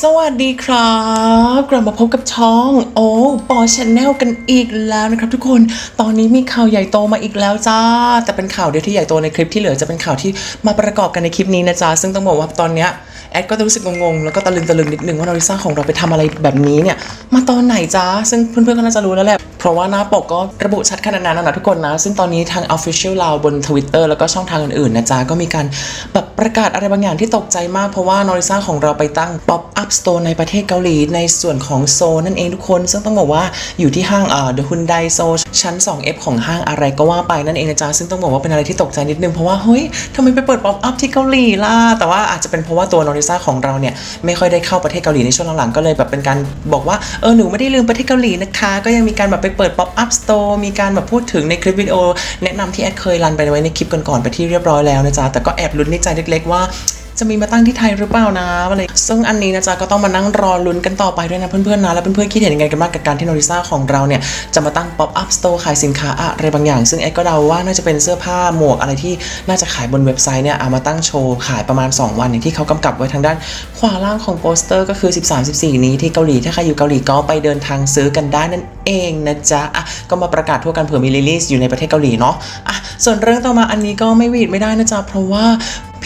สวัสดีครับ กลับมาพบกับช่องโอ้ปอชแนลกันอีกแล้วนะครับ ทุกคนตอนนี้มีข่าวใหญ่โตมาอีกแล้วจ้า แต่เป็นข่าวเดียวที่ใหญ่โตในคลิปที่เหลือจะเป็นข่าวที่มาประกอบกันในคลิปนี้นะจ๊ะซึ่งต้องบอกว่าตอนเนี้ยแอดก็จะรู้สึกงงๆแล้วก็ตะลึงตะลึงนิดนึงว่านาริซ่าของเราไปทำอะไรแบบนี้เนี่ยมาตอนไหนจ้าซึ่งเพื่อนๆก็น่าจะรู้แล้วแหละ เพราะว่าหน้าปกก็ระบุชัดขนาดนั้นนะทุกคนนะ ซึ่งตอนนี้ทาง Official เราบน Twitter แล้วก็ช่องทางอื่นๆนะจ๊ะ ก็มีการแบบประกาศอะไรบางอย่างที่ตกใจมาก เพราะว่านอริซ่าของเราไปตั้ง Pop Up Store ในประเทศเกาหลี ในส่วนของโซนั่นเองทุกคน ซึ่งต้องบอกว่าอยู่ที่ห้างเอ่า The Hyundai So ชั้น 2F ของห้างอะไรก็ว่าไปนั่นเองนะจ๊ะ ซึ่งต้องบอกว่าเป็นอะไรที่ตกใจนิดนึงเพราะว่าเฮ้ยทำไมไปเปิด Pop Up ที่เกาหลีล่ะ แต่ว่าอาจจะเป็นเพราะว่าตัวนอริซ่าของเราเนี่ยไม่ค่อยได้เข้าประเทศเกาหลีในช่วงหลังๆก็เลยแบบเป็นการบอกว่าเออหนูไม่ได้ลืมประเทศเกาหลีนะคะ ก็ยังมีการแบบไปเปิด Pop Up Store มีการแบบพูดถึงในคลิปวิดีโอ แนะนำที่แอดเคยรันไปไว้ในคลิปก่อนๆไปที่เรียบร้อยแล้วนะจ๊ะแต่ก็แอบลุ้นในใจเล็กๆว่า จะมีมาตั้งที่ไทยหรือเปล่านะอะไรซึ่งอันนี้นะจ๊ะก็ต้องมานั่งรอลุ้นกันต่อไปด้วยนะเพื่อนๆนะแล้วเพื่อนๆคิดเห็นยังไงกันบ้างกับการที่โนริซ่าของเราเนี่ยจะมาตั้ง pop up store ขายสินค้าอะไรบางอย่าง ซึ่งแอดก็เดาว่าน่าจะเป็นเสื้อผ้าหมวกอะไรที่น่าจะขายบนเว็บไซต์เนี่ยเอามาตั้งโชว์ขายประมาณ 2 วันอย่างที่เขากำกับไว้ทางด้านขวาล่างของโปสเตอร์ก็คือ 13-14 นี้ที่เกาหลีถ้าใครอยู่เกาหลีก็ไปเดินทางซื้อกันได้นั่นเองนะจ๊ะอะก็มาประกาศทั่วกันเผื่อมีรีลิสอยู่ในประเทศเกาหลีเนาะอะส่วนเรื่องต่อมาอันนี้ก็ไม่วีดไม่ได้นะจ๊ะเพราะว่า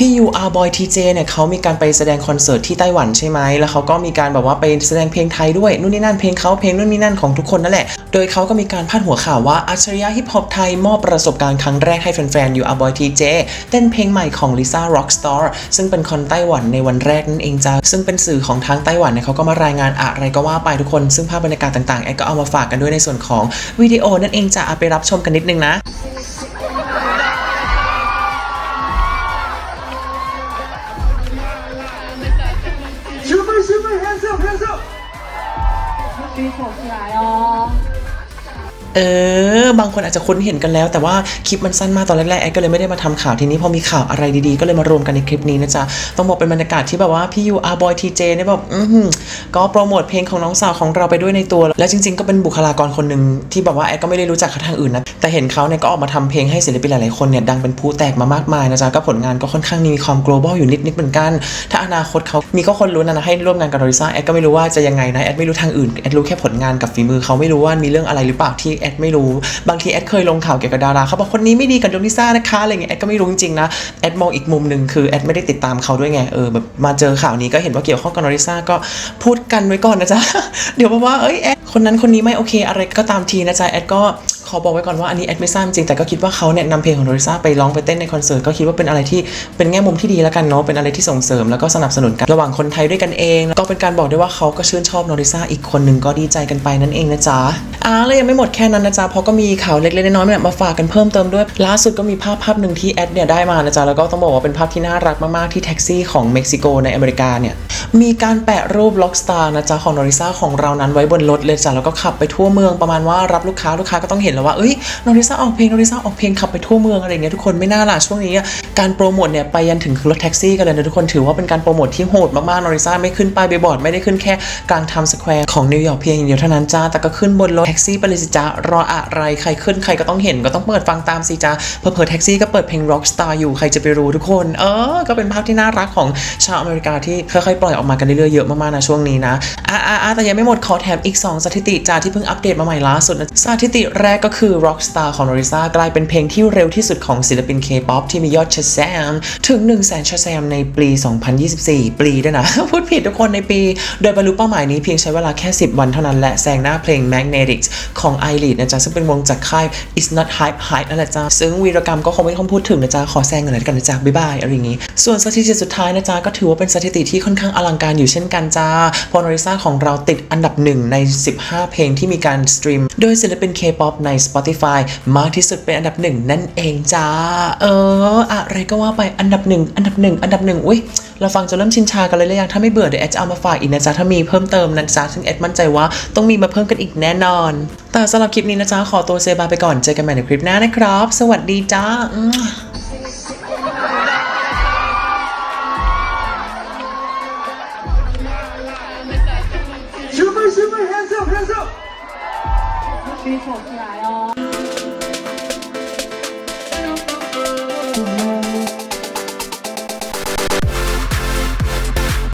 พี่ยูอาร์บอยทีเจเนี่ยเขามีการไปแสดงคอนเสิร์ตที่ไต้หวันใช่ไหม แล้วเขาก็มีการแบบว่าไปแสดงเพลงไทยด้วย นู่นนี่นั่นเพลงเขาเพลงนู่นนี่นั่นของทุกคนนั่นแหละ โดยเขาก็มีการพาดหัวข่าวว่าอัจฉริยะฮิปฮอปไทยมอบประสบการณ์ครั้งแรกให้แฟนๆยูอาร์บอยทีเจเต้นเพลงใหม่ของลิซ่าร็อกสตาร์ซึ่งเป็นคอนไต้หวันในวันแรกนั่นเองจ้าซึ่งเป็นสื่อของทางไต้หวันเนี่ยเขาก็มารายงานอะไรก็ว่าไปทุกคน ซึ่งภาพบรรยากาศต่างๆแอดก็เอามาฝากกันด้วยในส่วนของวิดีโอนั่นเองจ้าเอาไปรับชมกันนิดนึงนะ 举手起来哦。 เออบางคนอาจจะคุ้นเห็นกันแล้ว แต่ว่าคลิปมันสั้นมากตอนแรกๆแอดก็เลยไม่ได้มาทำข่าวทีนี้พอมีข่าวอะไรดีๆ ก็เลยมารวมกันในคลิปนี้นะจ๊ะต้องบอกเป็นบรรยากาศที่แบบว่าพี่ยูอาร์บอยทีเจเนี่ยแบบอือหือก็โปรโมทเพลงของน้องสาวของเราไปด้วยในตัว และจริง ๆ ก็เป็นบุคลากรคนหนึ่งที่แบบว่าแอดก็ไม่ได้รู้จักเขาทางอื่นนะแต่เห็นเขาเนี่ยก็ออกมาทำเพลงให้ศิลปินหลายๆคนเนี่ยดังเป็นผู้แตกมามากมายนะจ๊ะก็ผลงานก็ค่อนข้างมีความ global อยู่นิดๆเหมือนกัน ถ้าอนาคตเขามีก็คนรู้นะให้ร่วมงานกับโรริซ่าแอดก็ไม่รู้ว่าจะยังไงนะแอดไม่รู้ทางอื่นแอดรู้แค่ผลงานกับฝีมือเขาไม่รู้ว่ามีเรื่องอะไรหรือเปล่าที่แอดไม่รู้ บางทีแอดเคยลงข่าวเกี่ยวกับดาราเขาบอกคนนี้ไม่ดีกับโรริซ่านะคะอะไรเงี้ยแอดก็ไม่รู้จริงๆนะแอดมองอีกมุมหนึ่งคือแอดไม่ได้ติดตามเขาด้วยไงเออแบบมาเจอข่าวนี้ก็เห็นว่าเกี่ยวข้องกับโรริซ่าก็พูดกันไว้ก่อนนะจ๊ะเดี๋ยวบอกว่าเอ้ยแอดคนนั้นคนนี้ไม่โอเคอะไรก็ตามทีนะจ๊ะแอดก็ ขอบอกไว้ก่อนว่าอันนี้แอดไม่ทราบจริง แต่ก็คิดว่าเขาเนี่ยนำเพลงของโดริซ่าไปร้องไปเต้นในคอนเสิร์ต ก็คิดว่าเป็นอะไรที่เป็นแง่มุมที่ดีแล้วกันเนาะ เป็นอะไรที่ส่งเสริมแล้วก็สนับสนุนกันระหว่างคนไทยด้วยกันเองแล้วก็เป็นการบอกได้ว่าเขาก็ชื่นชอบโนริซ่าอีกคนหนึ่งก็ดีใจกันไปนั่นเองนะจ๊ะอ่าแล้วยังไม่หมดแค่นั้นนะจ๊ะ เพราะก็มีข่าวเล็กๆน้อยๆเนี่ยมาฝากกันเพิ่มเติมด้วย ล่าสุดก็มีภาพภาพหนึ่งที่แอดเนี่ยได้มานะจ๊ะ แล้วก็ต้องบอกว่าเป็นภาพที่น่ารักมากๆที่แท็กซี่ของเม็กซิโกในอเมริกาเนี่ยมีการแปะรูปล็อกสตาร์นะจ๊ะของโนริซ่าของเรานั้นไว้บนรถเลยจ้ะแล้วก็ขับไปทั่วเมืองประมาณว่ารับลูกค้าลูกค้าก็ต้องเห็นแล้วว่าเอ้ยโนริซ่าออกเพลงโนริซ่าออกเพลงขับไปทั่วเมืองอะไรเงี้ยทุกคนไม่น่าล่ะช่วงนี้การโปรโมทเนี่ยไปยันถึงรถแท็กซี่กันเลยนะทุกคนถือว่าเป็นการโปรโมทที่โหดมากๆโนริซ่าไม่ขึ้นป้ายเบบอร์ดไม่ได้ขึ้นแค่กลางไทม์สแควร์ของนิวยอร์กเพียงอย่างเดียวเท่านั้นจ้าแต่ก็ขึ้นบนรถแท็กซี่ไปเลยสิจ้ารออะไรใครขึ้นใครก็ต้องเห็นก็ต้องเปิดฟังตามสิจ้าเผลอแท็กซี่ก็เปิดเพลง Rockstar อยู่ใครจะไปรู้ทุกคน เออ ก็เป็นภาพที่น่ารักของชาวอเมริกาที่ค่อยๆปล่อยออกมากันเรื่อยๆเยอะมากๆนะช่วงนี้นะอะอะอะแต่ยังไม่หมดขอแถมอีก 2 สถิติจ้าที่เพิ่งอัปเดตมาใหม่ล่าสุดนะสถิติแรกก็คือ Rockstar ของ Norisa กลายเป็นเพลงที่เร็วที่สุดของศิลปิน K-POP ที่มียอดชแซมถึง 1 0 0 0 0แสนชแซมในปี 2024 ปีด้วยนะ พูดผิดทุกคนในปี โดยบรรลุเป้าหมายนี้เพียงใช้เวลาแค่ 10 วันเท่านั้นและแซงหน้าเพลง Magnetics ของ i l e d นะจ๊ะ ซึ่งเป็นวงจากค่าย It's Not Hype Hype นั่นแหละจ้าซึ่งวีรกรรมก็คงไม่ต้องพูดถึงนะจ๊ะ ขอแซงกันเลยกันนะจ๊ะบ๊ายบายอะไรอย่างงี้ส่วนสถิติสุดท้ายนะจ๊ะก็ถือว่าเป็นสถิติที่ค่อนข้างอลังการอยู่เช่นกันจ้าพอนอริซ่าของเราติดอันดับหนึ่งใน 15 เพลงที่มีการสตรีมโดยศิลปิน K-POP ใน Spotify มากที่สุดเป็นอันดับหนึ่งนั่นเองจ้า เออ อะไรก็ว่าไปอันดับหนึ่งอันดับหนึ่งอันดับหนึ่งอุ้ยเราฟังจะเริ่มชินชากันเลยหรือยังถ้าไม่เบื่อเดี๋ยวแอดจะเอามาฝากอีกนะจ๊ะถ้ามีเพิ่มเติมนะจ๊ะซึ่งแอดมั่นใจว่าต้องมีมาเพิ่มกันอีกแน่นอน แต่สำหรับคลิปนี้นะจ๊ะขอตัวเซบาไปก่อนเจอกันใหม่ในคลิปหน้านะครับ สวัสดีจ้า 可以走出来哦。